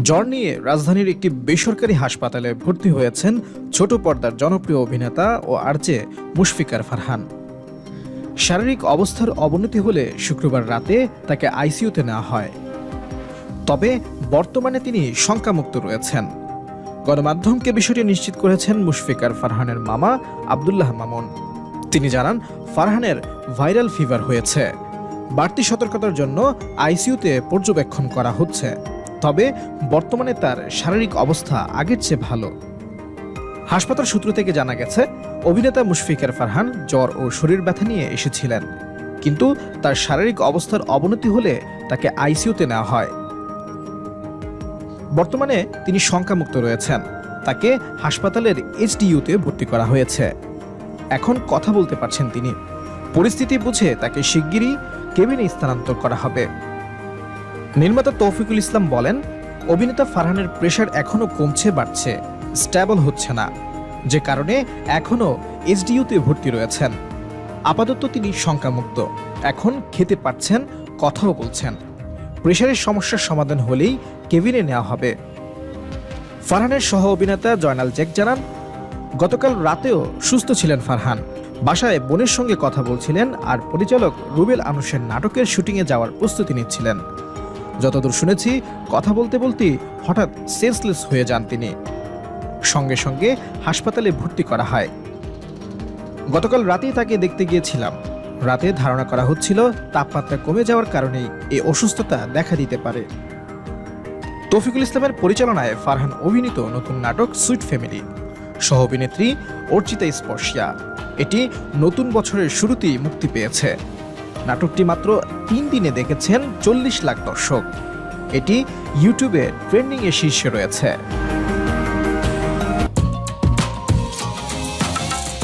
জ্বর নিয়ে রাজধানীর একটি বেসরকারি হাসপাতালে ভর্তি হয়েছেন ছোট পর্দার জনপ্রিয় অভিনেতা ও আরজে মুশফিকার ফারহান। শারীরিক অবস্থার অবনতি হলে শুক্রবার রাতে তাকে আইসিইউতে নেওয়া হয়। তবে বর্তমানে তিনি শঙ্কামুক্ত রয়েছেন। গণমাধ্যমকে বিষয়টি নিশ্চিত করেছেন মুশফিকার ফারহানের মামা আবদুল্লাহ মামুন। তিনি জানান, ফারহানের ভাইরাল ফিভার হয়েছে। বাড়তি সতর্কতার জন্য আইসিইউতে পর্যবেক্ষণ করা হচ্ছে। তবে বর্তমানে তার শারীরিক অবস্থা আগের চেয়ে ভালো। হাসপাতাল সূত্র থেকে জানা গেছে, অভিনেতা মুশফিকের ফারহান জ্বর ও শরীর ব্যথা নিয়ে এসেছিলেন। কিন্তু তার শারীরিক অবস্থার অবনতি হলে তাকে আইসিইউতে নেওয়া হয়। বর্তমানে তিনি শঙ্কামুক্ত রয়েছেন। তাকে হাসপাতালের এইচডিইউতে ভর্তি করা হয়েছে। এখন কথা বলতে পারছেন তিনি। পরিস্থিতি বুঝে তাকে শিগগিরই কেবিনে স্থানান্তর করা হবে। নির্মাতা তৌফিকুল ইসলাম বলেন, অভিনেতা ফারহানের প্রেশার এখনও কমছে, বাড়ছে, স্ট্যাবল হচ্ছে না। যে কারণে এখনও এইচডিইউতে ভর্তি রয়েছেন। আপাতত তিনি শঙ্কামুক্ত। এখন খেতে পারছেন, কথাও বলছেন। প্রেশারের সমস্যার সমাধান হলেই কেবিনে নেওয়া হবে। ফারহানের সহ অভিনেতা জয়নাল জেক জানান, গতকাল রাতেও সুস্থ ছিলেন ফারহান। বাসায় বোনের সঙ্গে কথা বলছিলেন আর পরিচালক রুবেল আনুসের নাটকের শুটিংয়ে যাওয়ার প্রস্তুতি নিচ্ছিলেন। যতদূর শুনেছি, কথা বলতে বলতে হঠাৎ সেন্সলেস হয়ে যান তিনি। সঙ্গে সঙ্গে হাসপাতালে ভর্তি করা হয়। গতকাল রাতেই তাকে দেখতে গিয়েছিলাম। রাতে ধারণা করা হচ্ছিল তাপমাত্রা কমে যাওয়ার কারণেই এই অসুস্থতা দেখা দিতে পারে। তৌফিকুল ইসলামের পরিচালনায় ফারহান অভিনীত নতুন নাটক সুইট ফ্যামিলি সহ অভিনেত্রী অর্চিতা স্পর্শিয়া। এটি নতুন বছরের শুরুতেই মুক্তি পেয়েছে। নাটকটি মাত্র তিন দিনে দেখেছেন চল্লিশ লাখ দর্শক। এটি ইউটিউবে ট্রেন্ডিংয়ের শীর্ষে রয়েছে।